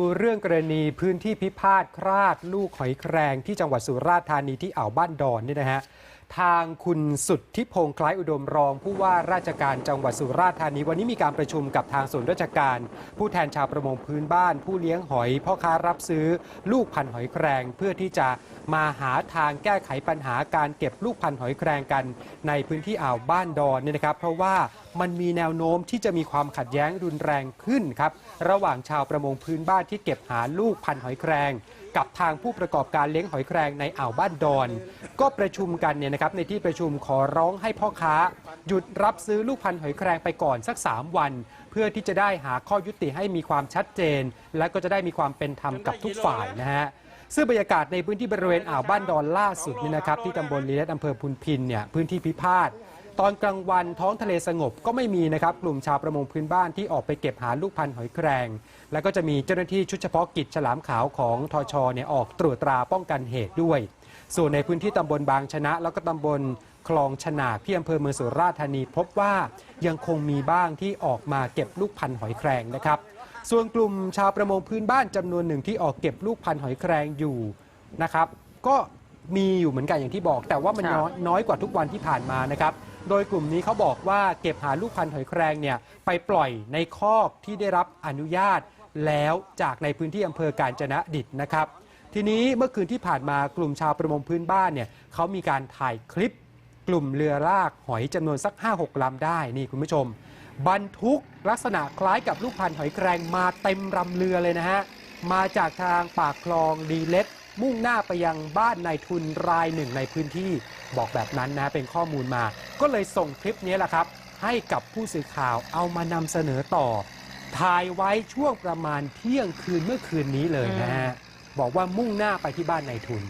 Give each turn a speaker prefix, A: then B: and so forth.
A: ดูเรื่องกรณีพื้นที่พิพาทคราดลูกหอยแครงที่จังหวัดสุราษฎร์ธานีที่อ่าวบ้านดอนนี่นะฮะทางคุณสุดทิพงษ์คล้ายอุดมรอง ผู้ว่าราชการจังหวัดสุราษฎร์ธานี วันนี้มีการประชุมกับทางส่วนราชการ ผู้แทนชาวประมงพื้นบ้าน ผู้เลี้ยงหอยพ่อค้ารับซื้อ ลูกพันหอยแครงเพื่อที่จะ มาหาทางแก้ไขปัญหาการเก็บลูกพันธุ์หอยแครงกัน ในพื้นที่อ่าวบ้านดอนเนี่ยนะครับ เพราะว่ามันมีแนวโน้มที่จะมีความขัดแย้งรุนแรงขึ้นครับระหว่างชาวประมงพื้นบ้านที่เก็บหาลูกพันธุ์หอยแครง กับทางผู้ประกอบการเลี้ยงหอยแครงในอ่าวบ้านดอน ก็ประชุมกันเนี่ยนะครับในที่ประชุมขอร้องให้พ่อค้า หยุดรับซื้อลูกพันธุ์หอยแครงไปก่อนสัก 3 วัน เพื่อที่จะได้หาข้อยุติให้มีความชัดเจน และก็จะได้มีความเป็นธรรมกับทุกฝ่ายนะฮะ ซึ่งบรรยากาศในพื้นที่บริเวณอ่าวบ้านดอนล่าสุดนี่นะครับที่ตำบลลีและอำเภอพุนพินเนี่ยพื้นที่พิพาทตอนกลางวันท้องทะเลสงบก็ไม่มีนะครับกลุ่มชาวประมงพื้นบ้านที่ออกไปเก็บหาลูกพันธุ์หอยแครง แล้วก็จะมีเจ้าหน้าที่ชุดเฉพาะกิจฉลามขาวของทชเนี่ยออกตรวจตราป้องกันเหตุด้วย ส่วนในพื้นที่ตำบลบางชนะ แล้วก็ตำบลคลองฉนาที่อำเภอเมืองสุราษฎร์ธานี พบว่ายังคงมีบ้างที่ออกมาเก็บลูกพันธุ์หอยแครงนะครับ ส่วนกลุ่มชาวประมงพื้นบ้านจำนวนหนึ่งที่ออกเก็บลูกพันธุ์หอยแครงอยู่นะครับ ก็มีอยู่เหมือนกันอย่างที่บอก แต่ว่ามัน
B: ครับ
A: น้อยน้อยกว่าทุกวันที่ผ่านมานะครับ โดยกลุ่มนี้เขาบอกว่าเก็บหาลูกพันธุ์หอยแครงเนี่ยไปปล่อยในคอกที่ได้รับอนุญาตแล้วจากในพื้นที่อำเภอกาญจนดิตนะครับ ทีนี้เมื่อคืนที่ผ่านมากลุ่มชาวประมงพื้นบ้านเนี่ยเขามีการถ่ายคลิป กลุ่มเรือลากหอยจำนวนสัก 5-6ลำได้นี่คุณผู้ชม บรรทุกลักษณะคล้ายกับลูกพันหอยแครงมาเต็มลำเรือเลยนะฮะ มาจากทางปากคลองดีเล็ดมุ่งหน้าไปยังบ้านนายทุนรายหนึ่งในพื้นที่บอกแบบนั้นนะเป็นข้อมูลมา ก็เลยส่งคลิปนี้แหละครับ ให้กับผู้สื่อข่าวเอามานำเสนอต่อ ถ่ายไว้ช่วงประมาณเที่ยงคืนเมื่อคืนนี้เลยนะฮะ บอกว่ามุ่งหน้าไปที่บ้านนายทุน